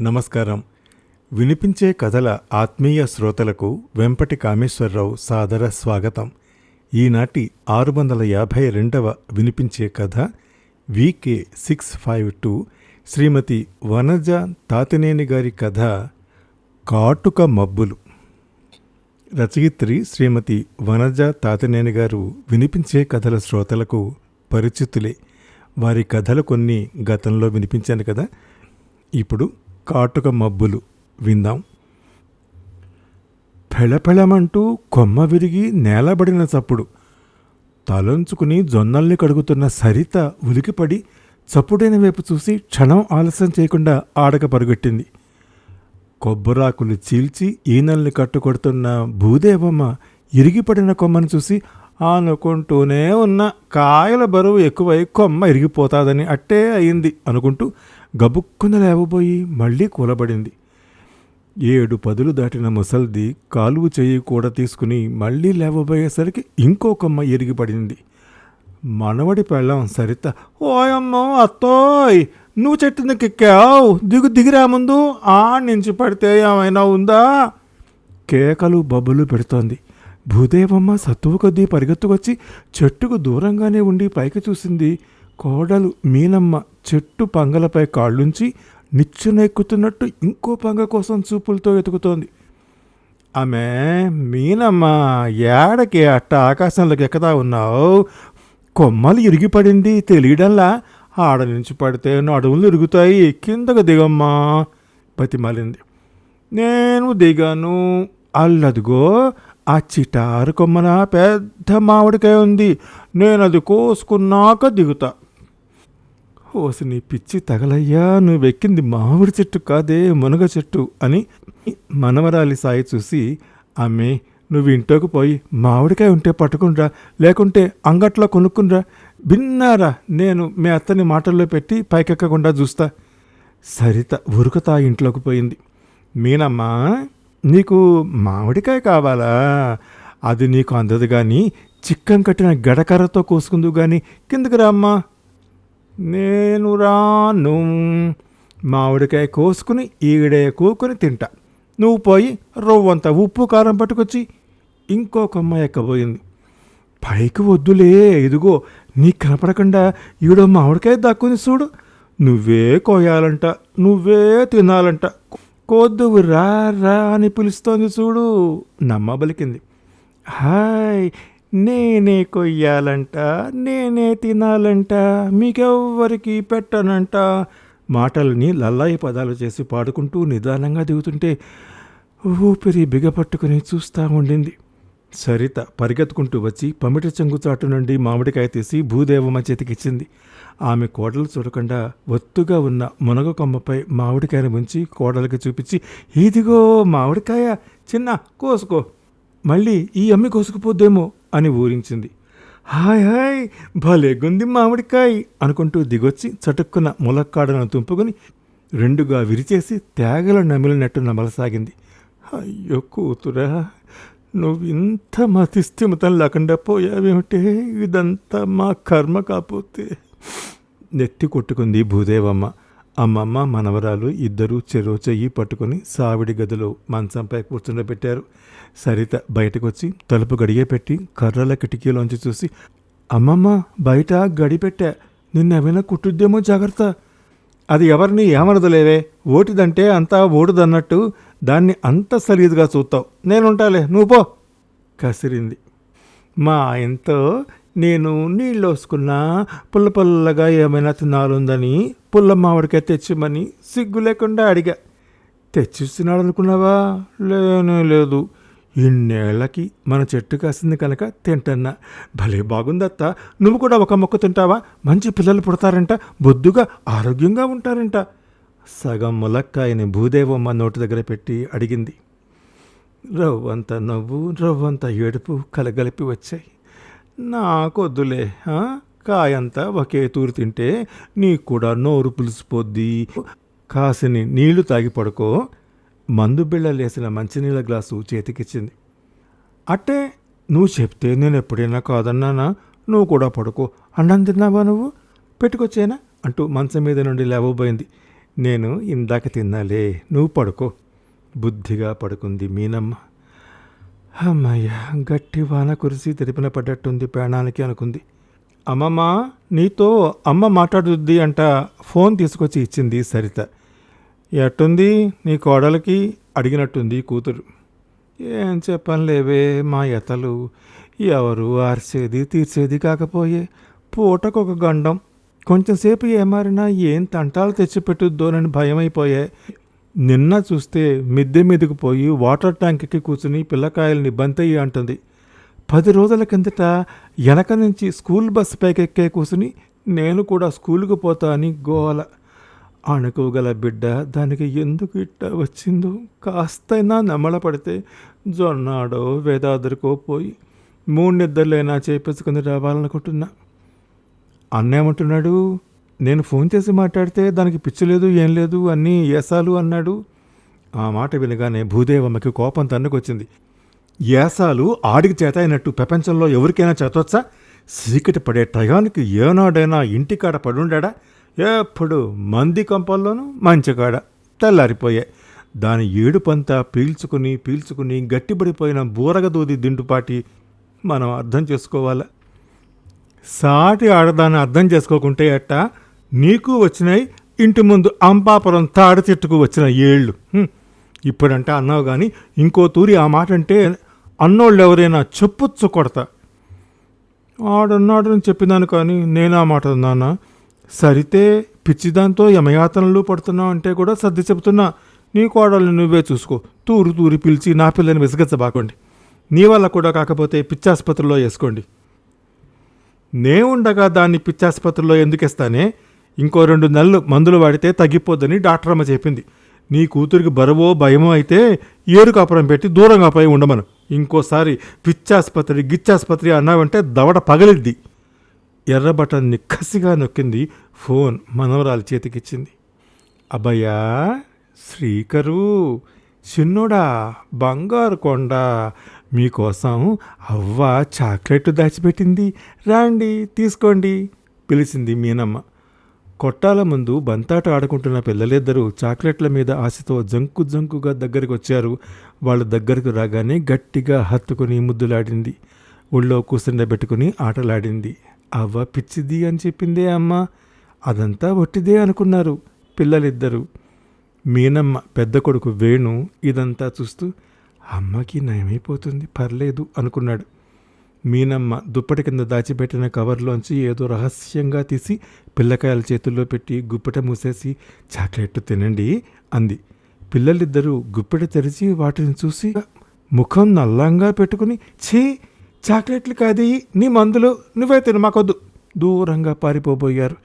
నమస్కారం. వినిపించే కథల ఆత్మీయ శ్రోతలకు వెంపటి కామేశ్వరరావు సాదర స్వాగతం. ఈనాటి ఆరు వందల యాభై రెండవ వినిపించే కథ V K six five two Shrimati Vanaja Tatineni గారి కథ కాటుక మబ్బులు. రచయిత్రి శ్రీమతి వనజ తాతినేని గారు వినిపించే కథల శ్రోతలకు పరిచితులే. వారి కథలు కొన్ని గతంలో వినిపించాను కదా. ఇప్పుడు కాటుక మబ్బులు విందాం. పెళపెళమంటూ కొమ్మ విరిగి నేలబడిన చప్పుడు. తలంచుకుని జొన్నల్ని కడుగుతున్న సరిత ఉలికిపడి చప్పుడైన వైపు చూసి క్షణం ఆలస్యం చేయకుండా ఆడక పరుగెట్టింది. కొబ్బరాకులు చీల్చి ఈనల్ని కట్టుకొడుతున్న భూదేవమ్మ ఇరిగిపడిన కొమ్మను చూసి అనుకుంటూనే ఉన్న కాయల బరువు ఎక్కువై కొమ్మ ఇరిగిపోతాదని అట్టే అయింది అనుకుంటూ గబుక్కున లేవబోయి మళ్ళీ కూలబడింది. ఏడు పదులు దాటిన ముసల్ది కాలువ చెయ్యి కూడా తీసుకుని మళ్ళీ లేవబోయేసరికి ఇంకో కొమ్మ ఎరిగిపడింది. మనవడి పెళ్ళం సరిత ఓయమ్మో అత్తోయ్ నువ్వు చెట్టు కిక్కావు దిగు దిగిరా ముందు ఆ నుంచి పడితే ఏమైనా ఉందా? కేకలు బబ్బులు పెడుతోంది. భూదేవమ్మ సత్తువు కొద్దీ పరిగెత్తుకొచ్చి చెట్టుకు దూరంగానే ఉండి పైకి చూసింది కోడలు మీనమ్మ. చెట్టు పంగలపై కాళ్ళుంచి నిచ్చునెక్కుతున్నట్టు ఇంకో పంగ కోసం చూపులతో వెతుకుతోంది. ఆమె మీనమ్మ ఏడకి అట్ట ఆకాశంలోకి ఎక్కదా ఉన్నావు? కొమ్మలు ఇరిగిపడింది తెలియడంలా. ఆడ నుంచి పడితే నడుములు ఇరుగుతాయి. కిందకు దిగమ్మా బతిమాలింది. నేను దిగాను. అల్లదిగో ఆ చిటారు కొమ్మన పెద్ద మామిడికాయ ఉంది. నేను అది కోసుకున్నాక దిగుతా. ఓసి నీ పిచ్చి తగలయ్యా నువ్వెక్కింది మామిడి చెట్టు కాదే మునగ చెట్టు అని మనవరాలి సాయి చూసి ఆమె నువ్వు ఇంట్లోకి పోయి మామిడికాయ ఉంటే పట్టుకునిరా లేకుంటే అంగట్లో కొనుక్కునిరా బిన్నారా నేను మీ అత్తని మాటల్లో పెట్టి పైకెక్కకుండా చూస్తా. సరిత ఉరుకుతా ఇంట్లోకి పోయింది. మీనమ్మా నీకు మామిడికాయ కావాలా? అది నీకు అందదు కానీ చిక్కం కట్టిన గడకర్రతో కోసుకుందు కానీ కిందకి రామ్మా. నేను రాను. మామిడికాయ కోసుకుని ఈగడే కూకుని తింటా. నువ్వు పోయి రవ్వంత ఉప్పు కారం పట్టుకొచ్చి ఇంకో కొమ్మ ఎక్కబోయింది. పైకి వద్దులే ఇదిగో నీ కనపడకుండా ఈడో మామిడికాయ దక్కుని చూడు. నువ్వే కోయాలంట నువ్వే తినాలంట. కోద్దువు రా రా అని పిలుస్తోంది చూడు. నమ్మబలికింది హాయ్ నేనే కొయ్యాలంట నేనే తినాలంట మీకెవ్వరికి పెట్టనంట. మాటల్ని లల్లాయి పదాలు చేసి పాడుకుంటూ నిదానంగా దిగుతుంటే ఊపిరి బిగపట్టుకుని చూస్తూ ఉండింది. సరిత పరిగెత్తుకుంటూ వచ్చి పమిట చెంగుచాటు నుండి మామిడికాయ తీసి భూదేవమ్మ చేతికిచ్చింది. ఆమె కోడలు చూడకుండా ఒత్తుగా ఉన్న మునగ కొమ్మపై మామిడికాయను ఉంచి కోడలికి చూపించి ఇదిగో మామిడికాయ చిన్న కోసుకో. మళ్ళీ ఈ అమ్మి కోసుకుపోద్దేమో. అని ఊరించింది. హాయ్ హాయ్ భలేగుంది మామిడికాయ అనుకుంటూ దిగొచ్చి చటుక్కున ములక్కాడను తుంపుకొని రెండుగా విరిచేసి తేగల నమిలినట్టు నమలసాగింది అయ్యో కూతురా నువ్వు ఇంత మతిస్థిమితం లేకుండా పోయావేమిటే? ఇదంతా మా కర్మ కాపోతే నెత్తి కొట్టుకుంది భూదేవమ్మ. అమ్మమ్మ మనవరాలు ఇద్దరూ చెరో చెయ్యి పట్టుకుని సావిడి గదిలో మంచంపై కూర్చుండబెట్టారు. సరిత బయటకొచ్చి తలుపు గడిగే పెట్టి కర్రల కిటికీలోంచి చూసి అమ్మమ్మ బయట గడి పెట్టా. నిన్నెవైనా కుట్టుద్దేమో జాగ్రత్త. అది ఎవరిని ఏమనదులేవే? ఓటిదంటే అంతా ఓడుదన్నట్టు దాన్ని అంత సలీదుగా చూస్తావు. నేనుంటాలే నువ్వు పో. కసిరింది. మా ఆయనతో నేను నీళ్ళోసుకున్నా పుల్ల పుల్లగా ఏమైనా తినాలుందని పుల్ల మామిడికాయ తెచ్చిమని సిగ్గు లేకుండా అడిగా. తెచ్చిస్తున్నాడు అనుకున్నావా లేనే లేదు. ఇన్నేళ్ళకి మన చెట్టు కాసింది కనుక తింటన్నా. భలే బాగుందత్త. నువ్వు కూడా ఒక మొక్క తింటావా? మంచి పిల్లలు పుడతారంట. బొద్దుగా ఆరోగ్యంగా ఉంటారంట. సగం ములక్కాయని భూదేవమ్మ నోటి దగ్గర పెట్టి అడిగింది. రవ్వంత నవ్వు రవ్వంత ఏడుపు కలగలిపి వచ్చాయి. నాకొద్దులే ఆ? కాయంతా ఒకే తూరు తింటే నీకు కూడా నోరు పులిసిపోద్ది. కాసిని నీళ్ళు తాగి పడుకో. మందు బిళ్ళలేసిన మంచినీళ్ళ గ్లాసు చేతికిచ్చింది. అట్టే నువ్వు చెప్తే నేను ఎప్పుడైనా కాదన్నానా? నువ్వు కూడా పడుకో. అన్నం తిన్నావా నువ్వు? పెట్టుకొచ్చేనా? అంటూ మంచం మీద నుండి లేవబోయింది. నేను ఇందాక తిన్నాలే నువ్వు పడుకో. బుద్ధిగా పడుకుంది మీనమ్మ. అమ్మయ్య గట్టి వాన కురిసి తెరిపిన పడ్డట్టుంది ప్రాణానికి అనుకుంది. అమ్మమ్మ నీతో అమ్మ మాట్లాడుద్ది అంట ఫోన్ తీసుకొచ్చి ఇచ్చింది సరిత. ఎట్టుంది నీ కోడలికి? అడిగినట్టుంది కూతురు. ఏం చెప్పనులేవే మా ఎతలు. ఎవరు ఆర్చేది తీర్చేది కాకపోయే పూటకు ఒక గండం కొంచెంసేపు ఏమారినా ఏం తంటాలు తెచ్చిపెట్టుద్దోనని భయమైపోయే. నిన్న చూస్తే మిద్దె మీదకు పోయి వాటర్ ట్యాంక్కి కూర్చుని పిల్లకాయల్ని బంతయ్యి అంటుంది. పది రోజుల కిందట వెనక నుంచి స్కూల్ బస్ పైకెక్కే కూసుని నేను కూడా స్కూలుకు పోతా అని గోల. అణుకోగల బిడ్డ దానికి ఎందుకు ఇట్ట వచ్చిందో కాస్తైనా నమ్మలపడితే జొన్నాడో వేదాదరికో పోయి మూడు నిద్రలైనా చేపించుకుని రావాలనుకుంటున్నా. అన్నేమంటున్నాడు? నేను ఫోన్ చేసి మాట్లాడితే దానికి పిచ్చలేదు ఏం లేదు అన్నీ ఏసాలు అన్నాడు. ఆ మాట వినగానే భూదేవమ్మకి కోపం తన్నుకొచ్చింది. యాసాలు ఆడికి చేత అయినట్టు ప్రపంచంలో ఎవరికైనా చేతొచ్చా? చీకటి పడే టయానికి ఏనాడైనా ఇంటికాడ పడుండాడా? ఎప్పుడు మంది కంపల్లోనూ మంచికాడ తెల్లారిపోయాయి దాని ఏడుపంతా పీల్చుకుని పీల్చుకుని గట్టిపడిపోయిన బూరగదూది దిండుపాటి మనం అర్థం చేసుకోవాలా? సాటి ఆడదాన్ని అర్థం చేసుకోకుంటే ఎట్టా? నీకు వచ్చినాయి ఇంటి ముందు అంపాపురం తాడి చెట్టుకు వచ్చిన ఏళ్ళు. ఇప్పుడంటే అన్నావు కానీ ఇంకో తూరి ఆ మాట అంటే అన్నోళ్ళు ఎవరైనా చెప్పుచ్చు కొడతా. ఆడన్నాడని చెప్పినాను కానీ నేను ఆ మాట అన్నానా సరితే పిచ్చిదాంతో యమయాతనలు పడుతున్నావు అంటే కూడా సర్ది చెబుతున్నా. నీ కోడల్ని నువ్వే చూసుకో. తూరు తూరి పిలిచి నా పిల్లని విసగచ్చబాకండి. నీ వల్ల కూడా కాకపోతే పిచ్చాసుపత్రిలో వేసుకోండి. నేవుండగా దాన్ని పిచ్చాసుపత్రిలో ఎందుకేస్తానే? ఇంకో రెండు నెలలు మందులు వాడితే తగ్గిపోద్దని డాక్టర్ అమ్మ చెప్పింది. నీ కూతురికి బరువో భయమో అయితే ఏరు కాపురం పెట్టి దూరంగా పోయి ఉండమను. ఇంకోసారి పిచ్చాసుపత్రి గిచ్చాసుపత్రి అన్నావంటే దవడ పగలిద్ది. ఎర్ర నిక్కసిగా నొక్కింది ఫోన్ మనవరాలి చేతికిచ్చింది. అబ్బయ్యా శ్రీకరు చిన్నుడా బంగారు కొండ మీకోసం అవ్వ చాక్లెట్ దాచిపెట్టింది. రాండి తీసుకోండి పిలిచింది మీనమ్మ. కొట్టాల ముందు బంతాట ఆడుకుంటున్న పిల్లలిద్దరూ చాక్లెట్ల మీద ఆశతో జంకు జంకుగా దగ్గరికి వచ్చారు. వాళ్ళ దగ్గరకు రాగానే గట్టిగా హత్తుకుని ముద్దులాడింది. ఒళ్ళో కూర్చుండబెట్టుకుని ఆటలాడింది. అవ్వ పిచ్చిది అని చెప్పిందే అమ్మ. అదంతా ఒట్టిదే అనుకున్నారు పిల్లలిద్దరూ. మీనమ్మ పెద్ద కొడుకు వేణు ఇదంతా చూస్తూ అమ్మకి నయమైపోతుంది పర్లేదు అనుకున్నాడు. మీనమ్మ దుప్పటి కింద దాచిపెట్టిన కవర్లోంచి ఏదో రహస్యంగా తీసి పిల్లకాయల చేతుల్లో పెట్టి గుప్పెట మూసేసి చాక్లెట్ తినండి అంది. పిల్లలిద్దరూ గుప్పెట తెరిచి వాటిని చూసి ముఖం నల్లంగా పెట్టుకుని ఛీ చాక్లెట్లు కాదు నీ మందులు నువ్వే తిను మాకొద్దు దూరంగా పారిపోబోయారు.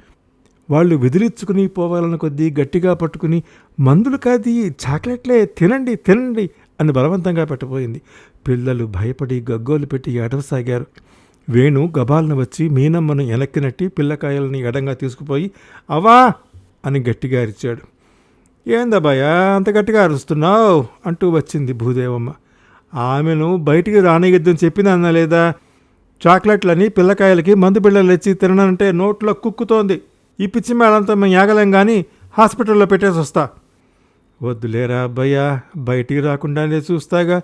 వాళ్ళు విదిలించుకుని పోవాలని కొద్దీ గట్టిగా పట్టుకుని మందులు కాదు చాక్లెట్లే తినండి తినండి అని బలవంతంగా పెట్టబోయింది. పిల్లలు భయపడి గగ్గోలు పెట్టి ఏడవసాగారు వేణు గబాలను వచ్చి మీనమ్మను వెనక్కినట్టి పిల్లకాయలని ఎడంగా తీసుకుపోయి అవా అని గట్టిగా అరిచాడు. ఏందబ్బాయా అంత గట్టిగా అరుస్తున్నావు? అంటూ వచ్చింది భూదేవమ్మ. ఆమెను బయటికి రానియద్దని చెప్పినా లేదా? చాక్లెట్లని పిల్లకాయలకి మందు బిళ్ళలు తెచ్చి తిననంటే నోట్లో కుక్కుతోంది. ఈ పిచ్చి మేడంతో మేము యాగలేం కానీ హాస్పిటల్లో పెట్టేసి వస్తా వద్దులేరా అబ్బయ్యా బయటికి రాకుండానే చూస్తాగా.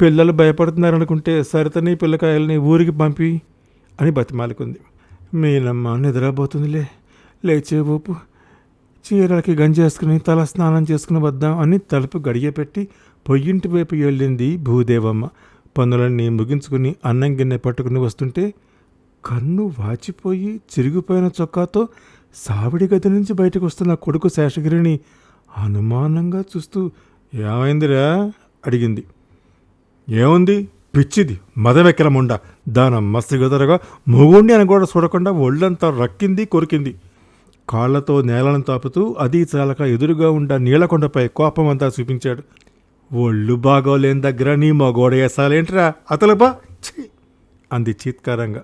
పిల్లలు భయపడుతున్నారనుకుంటే సరితని పిల్లకాయల్ని ఊరికి పంపి అని బతిమాలుకుంది. మీనమ్మ నిద్రపోతుందిలే. లేచే ఊపు. చీరలకి గంజేసుకుని తల స్నానం చేసుకుని వద్దాం అని తలుపు గడియ పెట్టి పొయ్యింటి వైపు వెళ్ళింది భూదేవమ్మ. పనులన్నీ ముగించుకుని అన్నం గిన్నె పట్టుకుని వస్తుంటే కన్ను వాచిపోయి చిరిగిపోయిన చొక్కాతో సావిడి గది నుంచి బయటకు వస్తున్న కొడుకు శేషగిరిని అనుమానంగా చూస్తూ ఏమైందిరా? అడిగింది. ఏముంది? పిచ్చిది మదవెక్కలముండ దాన మస్తు మొగుండి అని కూడా చూడకుండా ఒళ్ళంతా రక్కింది కొరికింది. కాళ్ళతో నేలను తాపుతూ అది చాలక ఎదురుగా ఉండ నీలకొండపై కోపమంతా చూపించాడు. ఒళ్ళు బాగోలేని దగ్గర నీ మగోడ వేసాలేంట్రా అతలబా ఛీ! అంది చీత్కారంగా.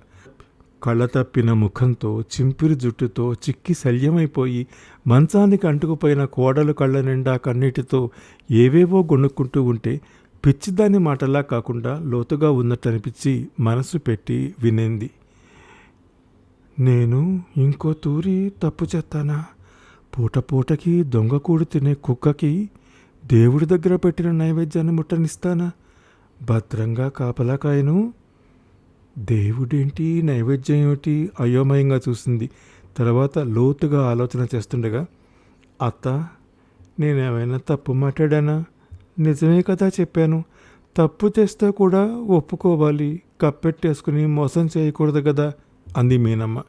కళ్ళ తప్పిన ముఖంతో చింపిరి జుట్టుతో చిక్కి శల్యమైపోయి మంచానికి అంటుకుపోయిన కోడలు కళ్ళ నిండా కన్నీటితో ఏవేవో గొనుక్కుంటూ ఉంటే పిచ్చిదాని మాటలా కాకుండా లోతుగా ఉన్నట్టు అనిపించి మనసు పెట్టి వినింది. నేను ఇంకో తూరి తప్పు చేస్తానా? పూట పూటకి దొంగకూడు తినే కుక్కకి దేవుడి దగ్గర పెట్టిన నైవేద్యాన్ని ముట్టనిస్తానా? భద్రంగా కాపలాకాయను దేవుడేంటి? నైవేద్యం ఏమిటి? అయోమయంగా చూసింది. తర్వాత లోతుగా ఆలోచన చేస్తుండగా అత్త నేనేమైనా తప్పు మాట్లాడానా? నిజమే కదా చెప్పాను. తప్పు చేస్తే కూడా ఒప్పుకోవాలి. కప్పెట్టేసుకుని మోసం చేయకూడదు కదా? అంది మీనమ్మ.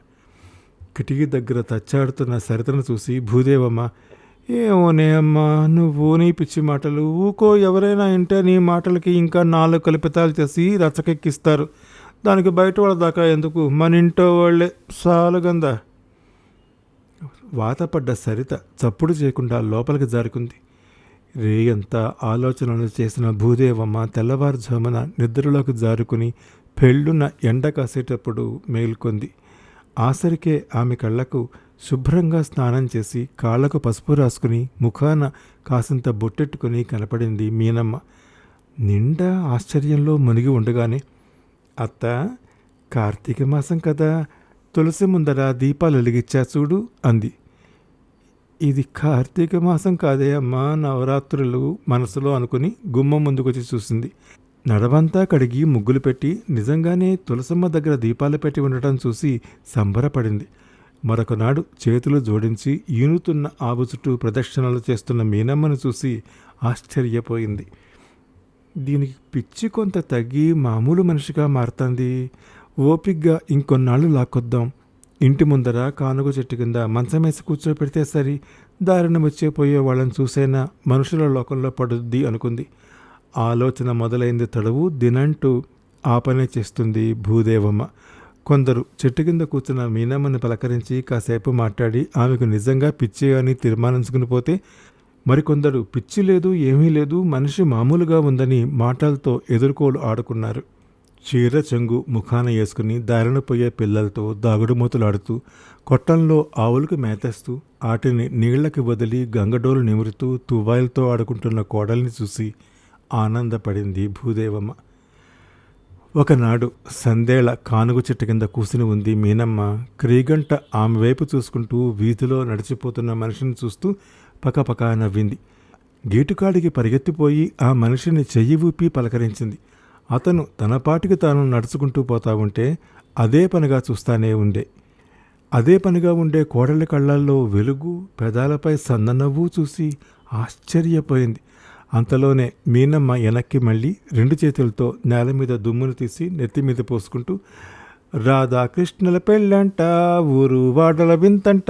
కిటికీ దగ్గర తచ్చాడుతున్న సరితను చూసి భూదేవమ్మ ఏమోనే అమ్మా నువ్వు నీ పిచ్చి మాటలు ఊకో ఎవరైనా ఇంటే నీ మాటలకి ఇంకా నాలుగు కల్పితాలు చేసి రచకెక్కిస్తారు దానికి బయట వాళ్ళ దాకా ఎందుకు? మన ఇంటో వాళ్ళే. సాలుగందా వాతపడ్డ సరిత చప్పుడు చేయకుండా లోపలికి జారుకుంది. రేయంతా ఆలోచనలు చేసిన భూదేవమ్మ తెల్లవారుజామున నిద్రలోకి జారుకుని పెళ్ళున్న ఎండ కాసేటప్పుడు మేల్కొంది. ఆసరికే ఆమె కళ్ళకు శుభ్రంగా స్నానం చేసి కాళ్ళకు పసుపు రాసుకుని ముఖాన కాసింత బొట్టెట్టుకుని కనపడింది మీనమ్మ. నిండా ఆశ్చర్యంలో మునిగి ఉండగానే అత్త కార్తీక మాసం కదా తులసి ముందర దీపాలు వెలిగిచ్చా చూడు అంది. ఇది కార్తీక మాసం కాదే అమ్మా నవరాత్రులు మనసులో అనుకుని గుమ్మం ముందుకొచ్చి చూసింది. నడవంతా కడిగి ముగ్గులు పెట్టి నిజంగానే తులసమ్మ దగ్గర దీపాలు పెట్టి ఉండటం చూసి సంబరపడింది. మరొకనాడు చేతులు జోడించి ఈనుతున్న ఆవు చుట్టూ ప్రదక్షిణలు చేస్తున్న మీనమ్మను చూసి ఆశ్చర్యపోయింది. దీనికి పిచ్చి కొంత తగ్గి మామూలు మనిషిగా మారుతుంది. ఓపిగ్గా ఇంకొన్నాళ్ళు లాక్కొద్దాం. ఇంటి ముందర కానుగ చెట్టు కింద మంచమేసి కూర్చోపెడితే సరి దారిన వచ్చేపోయే వాళ్ళని చూసైనా మనుషుల లోకంలో పడుద్ది అనుకుంది. ఆలోచన మొదలైంది తడవు దినంటూ ఆ పనే చేస్తుంది భూదేవమ్మ. కొందరు చెట్టు కింద కూర్చున్న మీనమ్మని పలకరించి కాసేపు మాట్లాడి ఆమెకు నిజంగా పిచ్చి అని తీర్మానించుకుని పోతే మరికొందరు పిచ్చి లేదు ఏమీ లేదు మనిషి మామూలుగా ఉందని మాటలతో ఎదుర్కోలు ఆడుకున్నారు. చీర చెంగు ముఖాన వేసుకుని దారిన పోయే పిల్లలతో దాగుడుమూతలాడుతూ కొట్టంలో ఆవులకు మేతేస్తూ ఆటిని నీళ్ళకి వదిలి గంగడోలు నిమురుతూ తువ్వాయిలతో ఆడుకుంటున్న కోడల్ని చూసి ఆనందపడింది భూదేవమ్మ. ఒకనాడు సందేళ కానుగు చెట్టు కింద కూసుని ఉంది మీనమ్మ. క్రీగంట ఆమె వైపు చూసుకుంటూ వీధిలో నడిచిపోతున్న మనిషిని చూస్తూ పకపక నవ్వింది. గేటుకాడికి పరిగెత్తిపోయి ఆ మనిషిని చెయ్యి ఊపి పలకరించింది. అతను తన పాటికి తాను నడుచుకుంటూ పోతా ఉంటే అదే పనిగా చూస్తానే ఉండే. అదే పనిగా ఉండే కోడలి కళ్ళల్లో వెలుగు పెదాలపై సన్ననవ్వు చూసి ఆశ్చర్యపోయింది. అంతలోనే మీనమ్మ వెనక్కి మళ్ళీ రెండు చేతులతో నేల మీద దుమ్మును తీసి నెత్తి మీద పోసుకుంటూ రాధాకృష్ణుల పెళ్ళంట ఊరు వాడల వింతంట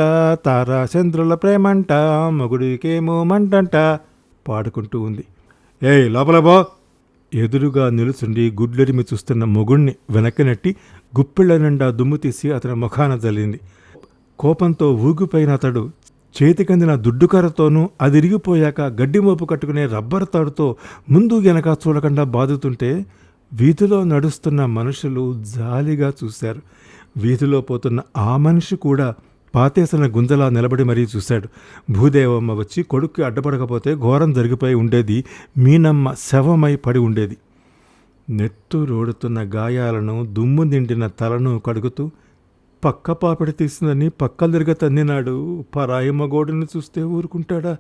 తారాచంద్రుల ప్రేమంట మగుడికేమో మంటంట పాడుకుంటూ ఉంది. ఏయ్ లోపల బో ఎదురుగా నిలుచుండి గుడ్లెరిమి చూస్తున్న మొగుణ్ణి వెనక్కి నెట్టి గుప్పిళ్ళ నిండా దుమ్ము తీసి అతని ముఖాన జల్లింది. కోపంతో ఊగిపోయిన అతడు చేతికందిన దుడ్డుకర్రతోనూ అది ఇరిగిపోయాక గడ్డి మోపు కట్టుకునే రబ్బర్ తాడుతో ముందు వెనక చూడకుండా బాదుతుంటే వీధిలో నడుస్తున్న మనుషులు జాలిగా చూశారు. వీధిలో పోతున్న ఆ మనిషి కూడా పాతేసిన గుంజలా నిలబడి మరీ చూశాడు. భూదేవమ్మ వచ్చి కొడుక్కి అడ్డపడకపోతే ఘోరం జరిగిపోయి ఉండేది. మీనమ్మ శవమై పడి ఉండేది. నెత్తు రోడుతున్న గాయాలను దుమ్ము నిండిన తలను కడుగుతూ పక్క పాపిడి తీసిందని పక్కలు తిరగ తన్నినాడు. పరాయి మగోడిని చూస్తే ఊరుకుంటాడా?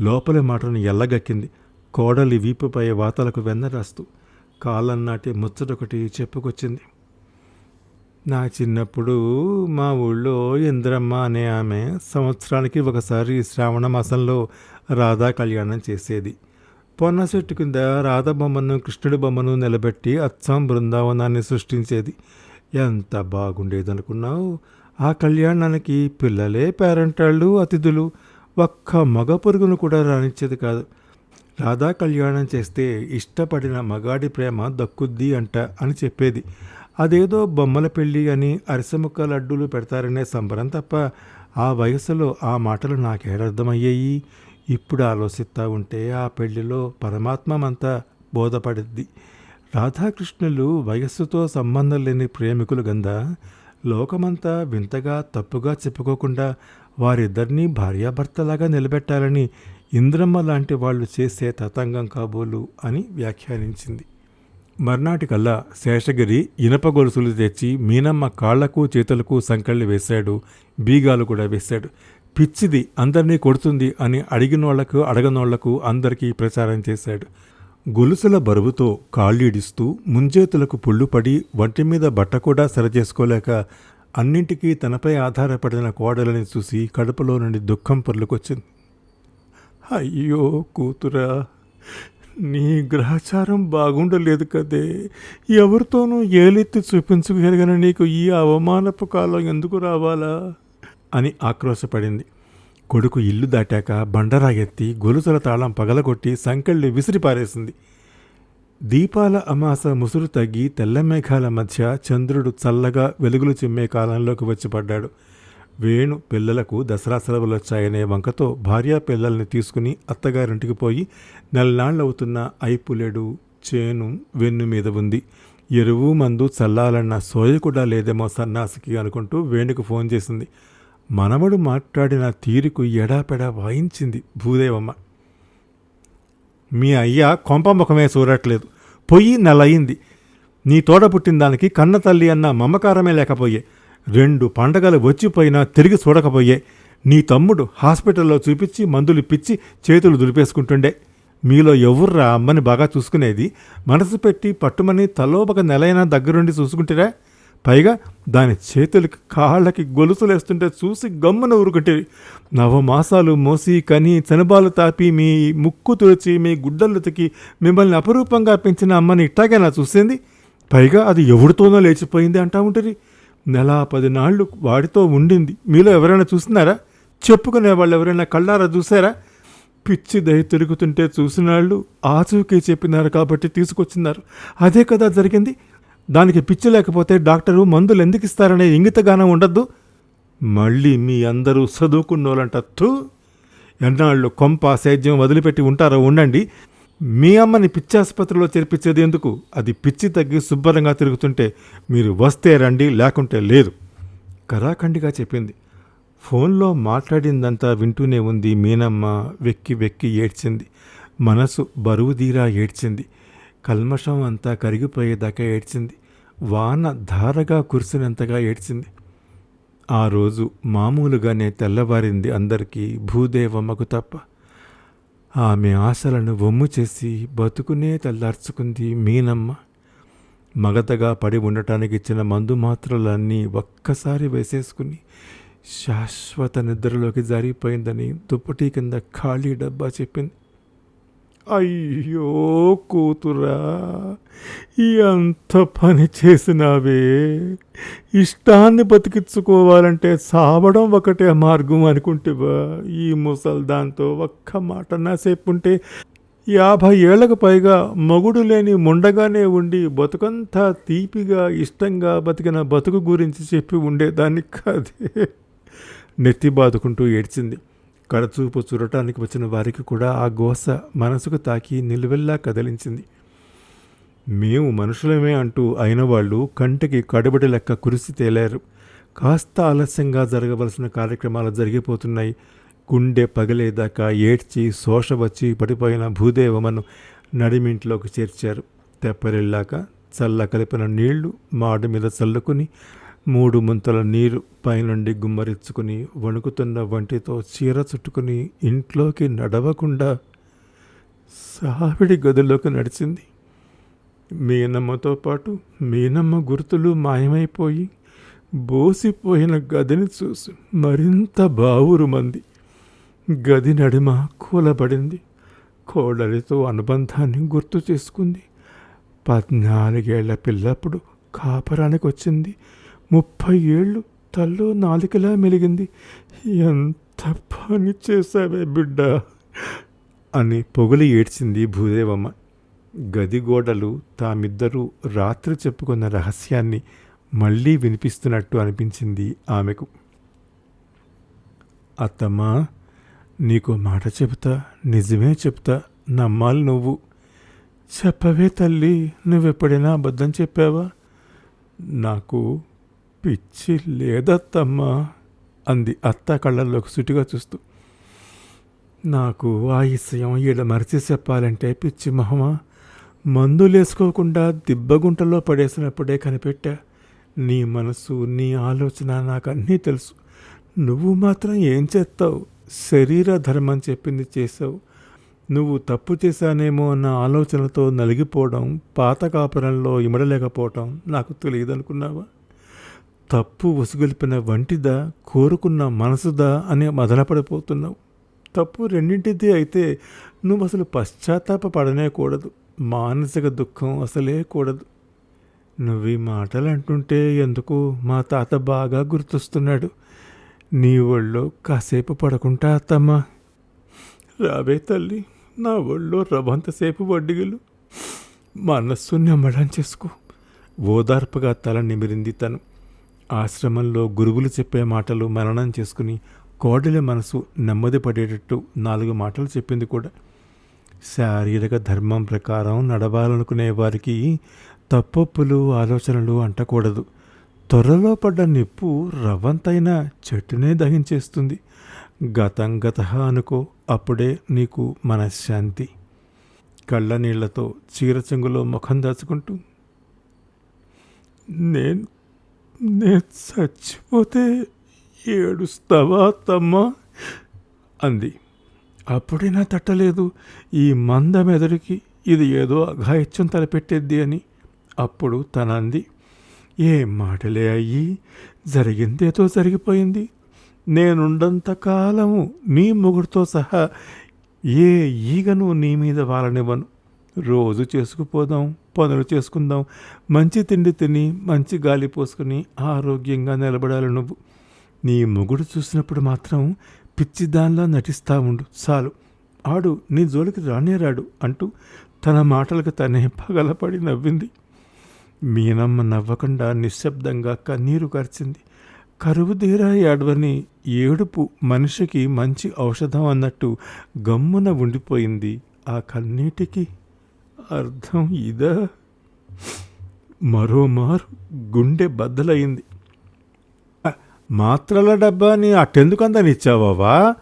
లోపలి మాటను ఎల్లగక్కింది. కోడలి వీపుపై వాతలకు వెన్నరాస్తూ కాలన్నాటి ముచ్చటొకటి చెప్పుకొచ్చింది. నా చిన్నప్పుడు మా ఊళ్ళో ఇంద్రమ్మ అనే ఆమె సంవత్సరానికి ఒకసారి శ్రావణ మాసంలో రాధా కళ్యాణం చేసేది. పొన్న చెట్టు కింద రాధ బొమ్మను కృష్ణుడి బొమ్మను నిలబెట్టి అచ్చం బృందావనాన్ని సృష్టించేది. ఎంత బాగుండేదనుకున్నావు? ఆ కళ్యాణానికి పిల్లలే పేరెంటాళ్ళు అతిథులు. ఒక్క మగ పురుగును కూడా రాణించేది కాదు. రాధా కళ్యాణం చేస్తే ఇష్టపడిన మగాడి ప్రేమ దక్కుద్ది అంట అని చెప్పేది. అదేదో బొమ్మల పెళ్ళి అని అరిసెముక్క లడ్డూలు పెడతారనే సంబరం తప్ప ఆ వయసులో ఆ మాటలు నాకేడర్థమయ్యాయి ఇప్పుడు ఆలోచిస్తూ ఉంటే ఆ పెళ్ళిలో పరమాత్మమంతా బోధపడిద్ది. రాధాకృష్ణులు వయస్సుతో సంబంధం లేని ప్రేమికులు గందా. లోకమంతా వింతగా తప్పుగా చెప్పుకోకుండా వారిద్దరినీ భార్యాభర్తలాగా నిలబెట్టాలని ఇంద్రమ్మ లాంటి వాళ్ళు చేసే తతంగం కాబోలు అని వ్యాఖ్యానించింది. మర్నాటికల్లా శేషగిరి ఇనప గొలుసులు తెచ్చి మీనమ్మ కాళ్ళకు చేతులకు సంకళ్ళు వేశాడు బీగాలు కూడా వేశాడు. పిచ్చిది అందరినీ కొడుతుంది అని అడిగినోళ్ళకు అడగనోళ్ళకు అందరికీ ప్రచారం చేశాడు. గొలుసుల బరువుతో కాళ్ళీడిస్తూ ముంజేతులకు పుళ్ళుపడి వంటి మీద బట్ట కూడా సరిచేసుకోలేక అన్నింటికీ తనపై ఆధారపడిన కోడలని చూసి కడుపులో నుండి దుఃఖం పొర్లుకొచ్చింది. అయ్యో కూతురా నీ గ్రహచారం బాగుండలేదు కదే. ఎవరితోనూ ఏలెత్తి చూపించగలిగిన నీకు ఈ అవమానపు కాలం ఎందుకు రావాలా? అని ఆక్రోశపడింది. కొడుకు ఇల్లు దాటాక బండరా ఎత్తి గొలుసుల తాళం పగలగొట్టి సంకెళ్ళు విసిరిపారేసింది. దీపాల అమాస ముసురు తగ్గి తెల్ల మేఘాల మధ్య చంద్రుడు చల్లగా వెలుగులు చిమ్మే కాలంలోకి వచ్చి పడ్డాడు. వేణు పిల్లలకు దసరా సెలవులు వచ్చాయనే వంకతో భార్యా పిల్లల్ని తీసుకుని అత్తగారింటికి పోయి నెలనాళ్ళవుతున్న ఐపులెడు చేను వెన్ను మీద ఉంది. ఎరువు మందు చల్లాలన్న సోయ కూడా లేదేమో సన్నాసికి అనుకుంటూ వేణుకు ఫోన్ చేసింది. మనవడు మాట్లాడిన తీరుకు ఎడాపెడా వాయించింది భూదేవమ్మ. మీ అయ్య కొంప ముఖమే చూడట్లేదు. పొయ్యి నెలయింది. నీ తోడ పుట్టిన దానికి కన్న తల్లి అన్న మమకారమే లేకపోయే. రెండు పండగలు వచ్చిపోయినా తిరిగి చూడకపోయే నీ తమ్ముడు హాస్పిటల్లో చూపించి మందులు ఇప్పించి చేతులు దులిపేసుకుంటుండే. మీలో ఎవర్రా అమ్మని బాగా చూసుకునేది? మనసు పెట్టి పట్టుమని తలోపక నెలైనా దగ్గరుండి చూసుకుంటారా? పైగా దాని చేతులకి కాళ్ళకి గొలుసులేస్తుంటే చూసి గమ్మున ఊరుకుంటేవి. నవమాసాలు మోసి కని చనుబాలు తాపి మీ ముక్కు తుడిచి మీ గుడ్డలు ఉతికి మిమ్మల్ని అపరూపంగా పెంచిన అమ్మని ఇట్టాగేనా చూసింది? పైగా అది ఎవరితోనో లేచిపోయింది అంటా ఉంటుంది నెల పది నాళ్ళు వాడితో ఉండింది. మీలో ఎవరైనా చూస్తున్నారా? చెప్పుకునే వాళ్ళు ఎవరైనా కళ్ళారా చూసారా పిచ్చి దయ తిరుగుతుంటే చూసినాళ్ళు ఆచూకీ చెప్పినారు కాబట్టి తీసుకొచ్చినారు. అదే కదా జరిగింది. దానికి పిచ్చి లేకపోతే డాక్టరు మందులు ఎందుకు ఇస్తారనే ఇంగితగానం ఉండద్దు. మళ్ళీ మీ అందరూ చదువుకున్నోళ్ళంట తూ ఎన్నాళ్ళు కొంప సేద్యం వదిలిపెట్టి ఉంటారో ఉండండి. మీ అమ్మని పిచ్చి ఆసుపత్రిలో చేర్పించేది ఎందుకు? అది పిచ్చి తగ్గి శుభ్రంగా తిరుగుతుంటే మీరు వస్తే రండి లేకుంటే లేదు. కరాఖండిగా చెప్పింది. ఫోన్లో మాట్లాడిందంతా వింటూనే ఉంది మీనమ్మ వెక్కి వెక్కి ఏడ్చింది. మనసు బరువుదీరా ఏడ్చింది. కల్మషం అంతా కరిగిపోయేదాకా ఏడ్చింది. వాన ధారగా కురిసినంతగా ఏడ్చింది. ఆ రోజు మామూలుగానే తెల్లవారింది అందరికీ భూదేవమ్మకు తప్ప. ఆమె ఆశలను వమ్ము చేసి బతుకునే తెల్లార్చుకుంది మీనమ్మ. మగతగా పడి ఉండటానికి ఇచ్చిన మందు మాత్రలన్నీ ఒక్కసారి వేసేసుకుని శాశ్వత నిద్రలోకి జారిపోయిందని దుప్పటి కింద ఖాళీ డబ్బా చెప్పింది. అయ్యో కూతురా ఎంత పని చేసినావే. ఇష్టాన్ని బతికించుకోవాలంటే సావడం ఒకటే మార్గం అనుకుంటేవా. ఈ ముసల్దాంతో ఒక్క మాట నాసేపు ఉంటే యాభై ఏళ్ళకు పైగా మొగుడు లేని ముండగానే ఉండి బతుకంతా తీపిగా ఇష్టంగా బతికిన బతుకు గురించి చెప్పి ఉండేదాన్ని కాదే. నెత్తి బాదుకుంటూ ఏడ్చింది. కడచూపు చూడటానికి వచ్చిన వారికి కూడా ఆ గోస మనసుకు తాకి నిలువెల్లా కదిలించింది. మేము మనుషులమే అంటూ అయిన వాళ్ళు కంటికి కడబడి లెక్క కురిసి తేలారు. కాస్త ఆలస్యంగా జరగవలసిన కార్యక్రమాలు జరిగిపోతున్నాయి. గుండె పగిలేదాకా ఏడ్చి శోష వచ్చి పడిపోయిన భూదేవమను నడిమింట్లోకి చేర్చారు. తెప్పరిల్లాక చల్ల కలిపిన నీళ్ళు మాడు మీద చల్లుకుని మూడు ముంతల నీరు పైనుండి గుమ్మరించుకుని వణుకుతున్న వంటితో చీర చుట్టుకుని ఇంట్లోకి నడవకుండా సావిడి గదిలోకి నడిచింది. మీనమ్మతో పాటు మీనమ్మ గుర్తులు మాయమైపోయి బోసిపోయిన గదిని చూసి మరింత బావురుమంది. గది నడిమ కూలబడింది. కోడలితో అనుబంధాన్ని గుర్తు చేసుకుంది. పద్నాలుగేళ్ళ పిల్లప్పుడు కాపరానికి వచ్చింది ముప్పై ఏళ్ళు తల్లో నాలుకలా మెలిగింది. ఎంత పని చేశావే బిడ్డ అని పొగలి ఏడ్చింది భూదేవమ్మ. గది గోడలు తామిద్దరూ రాత్రి చెప్పుకున్న రహస్యాన్ని మళ్ళీ వినిపిస్తున్నట్టు అనిపించింది ఆమెకు. అత్తమ్మా నీకు మాట చెబుతా నిజమే చెప్తా నమ్మాలి నువ్వు. చెప్పవే తల్లి నువ్వెప్పుడైనా అబద్ధం చెప్పావా? నాకు పిచ్చి లేదత్తమ్మా అంది అత్త కళ్ళల్లోకి సుటిగా చూస్తూ. నాకు ఆయుష్యం ఈడ మరిచి చెప్పాలంటే పిచ్చి మహమా? మందులేసుకోకుండా దిబ్బగుంటలో పడేసినప్పుడే కనిపెట్టా. నీ మనసు నీ ఆలోచన నాకు అన్నీ తెలుసు. నువ్వు మాత్రం ఏం చేస్తావు? శరీర ధర్మం చెప్పింది చేసావు నువ్వు తప్పు చేశానేమో అన్న ఆలోచనతో నలిగిపోవడం పాత కాపురంలో ఇమడలేకపోవటం నాకు తెలియదు అనుకున్నావా తప్పు ఉసుగొలిపిన వంటిదా కోరుకున్న మనసుదా అని మదనపడిపోతున్నావు. తప్పు రెండింటిది అయితే నువ్వు అసలు పశ్చాత్తాప పడనే కూడదు. మానసిక దుఃఖం అసలే కూడదు. నువ్వు ఈ మాటలు అంటుంటే ఎందుకు మా తాత బాగా గుర్తొస్తున్నాడు. నీ ఒళ్ళో కాసేపు పడకుంటా అత్తమ్మా. రావే తల్లి నా ఒళ్ళో రవంతసేపు వడ్డిగలు మనస్సు నెమ్మడం చేసుకో. ఓదార్పుగా తల నిమిరింది తను. ఆశ్రమంలో గురువులు చెప్పే మాటలు మననం చేసుకుని కోడలి మనసు నెమ్మది పడేటట్టు నాలుగు మాటలు చెప్పింది కూడా. శారీరక ధర్మం ప్రకారం నడవాలనుకునే వారికి తప్పొప్పులు ఆలోచనలు అంటకూడదు. త్వరలో పడ్డ నిప్పు రవ్వంతైన చెట్టునే దహించేస్తుంది. గతం గత అనుకో అప్పుడే నీకు మనశ్శాంతి. కళ్ళ నీళ్ళతో చీరచెంగులో ముఖం దాచుకుంటూ నేను నేను చచ్చిపోతే ఏడుస్తావా తమ్మా? అంది. అప్పుడైనా తట్టలేదు. ఈ మంద మెదడుకి ఇది ఏదో అఘాయిత్యం తలపెట్టేద్ది అని. అప్పుడు తన అంది ఏ మాటలే అయ్యి జరిగిందేదో జరిగిపోయింది. నేనుండంత కాలము నీ మొగుడుతో సహా ఏ ఈగను నీ మీద వాలనివ్వను. రోజు చేసుకుపోదాం పనులు చేసుకుందాం. మంచి తిండి తిని మంచి గాలి పోసుకుని ఆరోగ్యంగా నిలబడాలి నువ్వు. నీ మొగుడు చూసినప్పుడు మాత్రం పిచ్చి దానిలా నటిస్తా ఉండు చాలు. ఆడు నీ జోలికి రానే రాడు అంటూ తన మాటలకు తనే పగలపడి నవ్వింది. మీనమ్మ నవ్వకుండా నిశ్శబ్దంగా కన్నీరు కార్చింది. కరువు తీరా ఏడవని ఏడుపు మనిషికి మంచి ఔషధం అన్నట్టు గమ్మున ఉండిపోయింది ఆ కన్నీటికి. అర్థం ఇదా? మరోమారు గుండె బద్దలయింది మాత్రల డబ్బాని అట్టెందుకందనిచ్చావా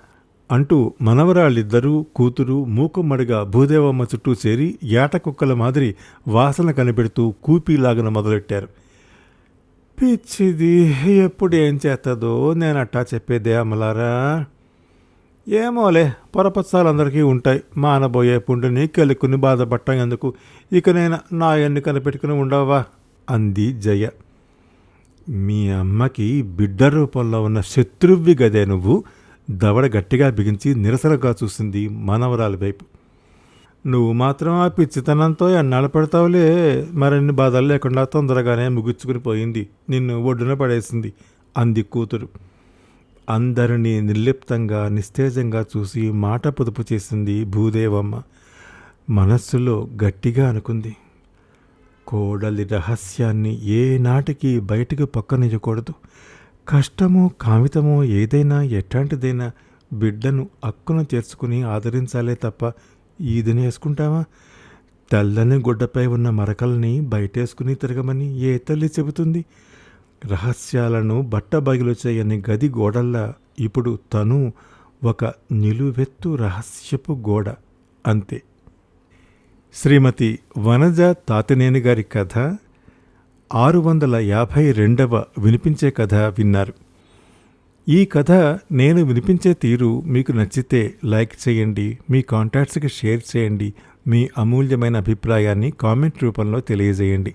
అంటూ మనవరాళ్ళిద్దరూ కూతురు మూకుమ్మడిగా భూదేవమ్మ చుట్టూ చేరి ఏట కుక్కల మాదిరి వాసన కనిపెడుతూ కూపీలాగన మొదలెట్టారు. పిచ్చిది ఎప్పుడు ఏం చేస్తుందో నేను అట్టా చెప్పేదే అమలారా ఏమోలే పొరపత్సాలు అందరికీ ఉంటాయి. మానబోయే పుండుని కెలుక్కుని బాధపడటం ఎందుకు ఇక నేను నా ఎన్ని కనిపెట్టుకుని ఉండవా? అంది జయ. మీ అమ్మకి బిడ్డ రూపంలో ఉన్న శత్రువ్వి గదే నువ్వు? దవడ గట్టిగా బిగించి నిరసనగా చూసింది మనవరాలి వైపు. నువ్వు మాత్రం ఆ పిచ్చితనంతో ఎన్నాళ్ళు పెడతావులే? మరిన్ని బాధలు లేకుండా తొందరగానే ముగించుకుని పోయింది. నిన్ను ఒడ్డున పడేసింది అంది కూతురు. అందరినీ నిర్లిప్తంగా నిస్తేజంగా చూసి మాట పొదుపు చేసింది భూదేవమ్మ. మనస్సులో గట్టిగా అనుకుంది. కోడలి రహస్యాన్ని ఏ నాటికి బయటకు పక్కనియకూడదు కష్టమో కామితమో ఏదైనా ఎట్లాంటిదైనా బిడ్డను అక్కున చేర్చుకుని ఆదరించాలే తప్ప ఈదిని వేసుకుంటావా తెల్లని గుడ్డపై ఉన్న మరకల్ని బయటేసుకుని తిరగమని ఏ తల్లి చెబుతుంది? రహస్యాలను బట్టబగిలు చేయని గది గోడల్లా ఇప్పుడు తను ఒక నిలువెత్తు రహస్యపు గోడ అంతే. శ్రీమతి వనజ తాతినేని గారి కథ ఆరు వందల యాభై రెండవ వినిపించే కథ విన్నారు. ఈ కథ నేను వినిపించే తీరు మీకు నచ్చితే లైక్ చేయండి మీ కాంటాక్ట్స్కి షేర్ చేయండి మీ అమూల్యమైన అభిప్రాయాన్ని కామెంట్ రూపంలో తెలియజేయండి.